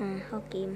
อ่าเข้าเกม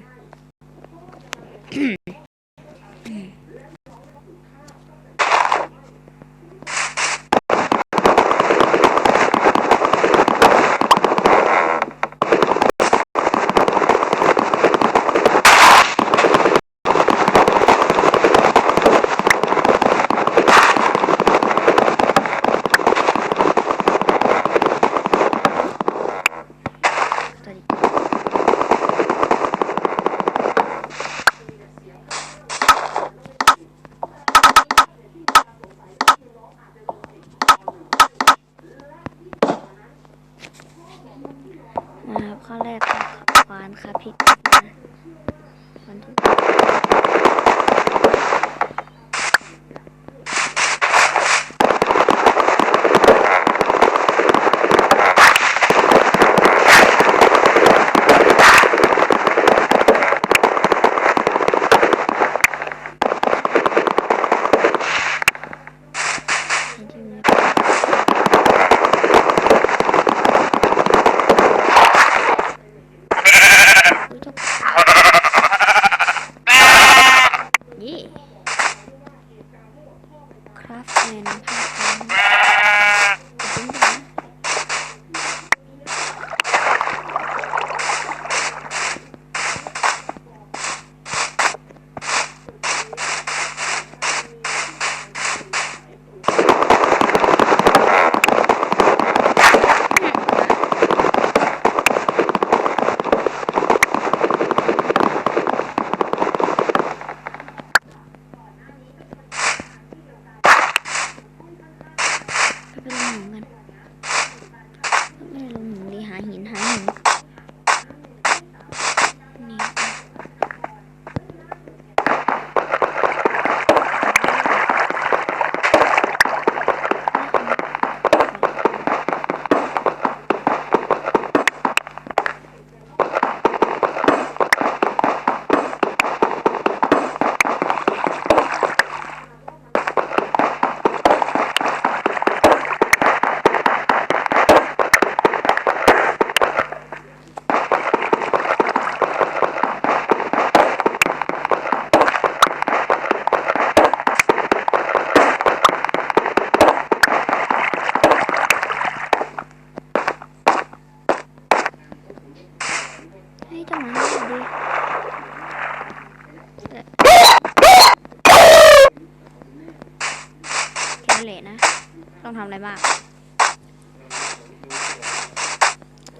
ต้องทำอะไรบ้าง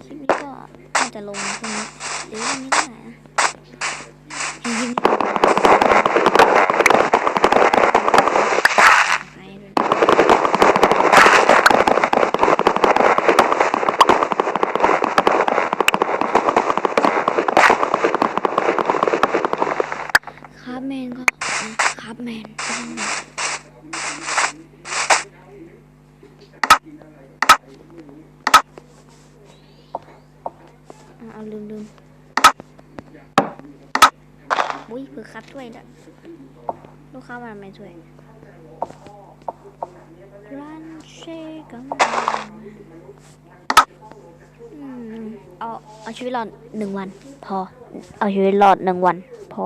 คลิปนี้ก็อาจจะลงพรุ่งนี้าลืมลืมอุ้ยเผื่อคัดด้วยนะลูกค้ามาไม่ช่วยร้านเชกันเอาเอาชีวิตรอดหนึ่งวัน พอ เอาชีวิตรอดหนึ่งวัน พอ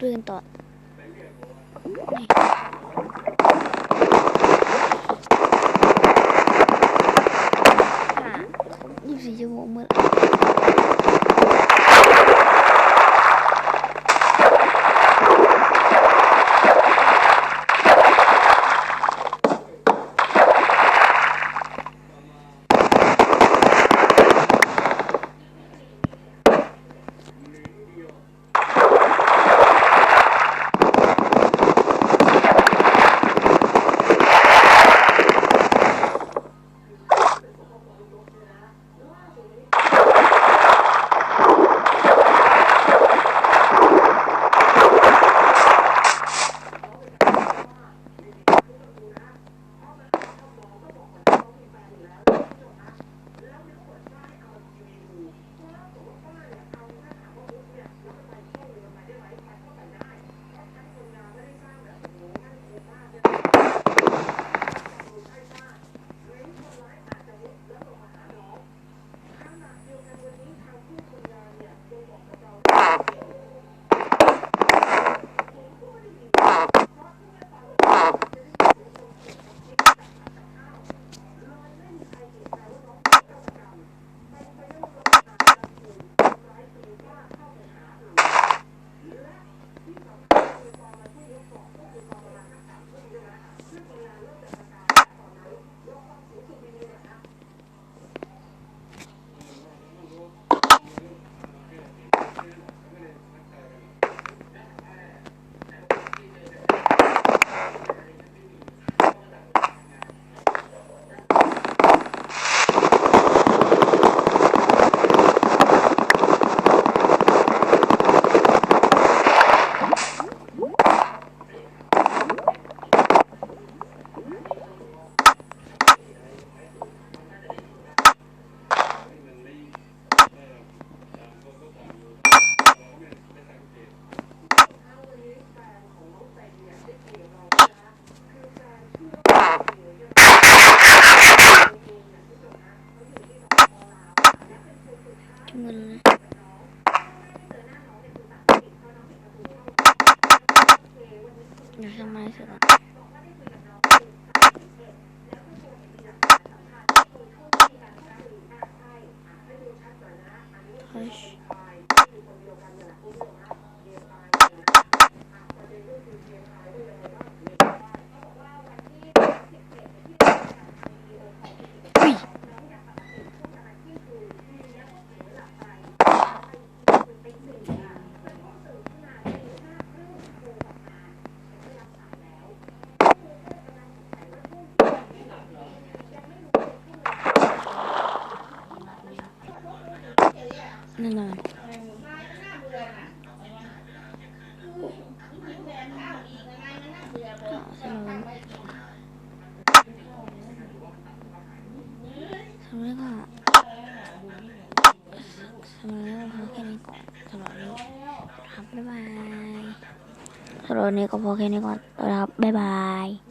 ปืนต่อ ชั่วโมงแล้วนะเดี๋ยวทำไมเสร็จแล้วเฮ้ยอุ้ย แน่นอนก็สำหรับสำหรับก็สำหรับก็พอแค่นี้ก่อนสำหรับนี้ครับบ๊ายบายสำหรับนี้ก็พอแค่นี้ก่อนครับบ๊ายบาย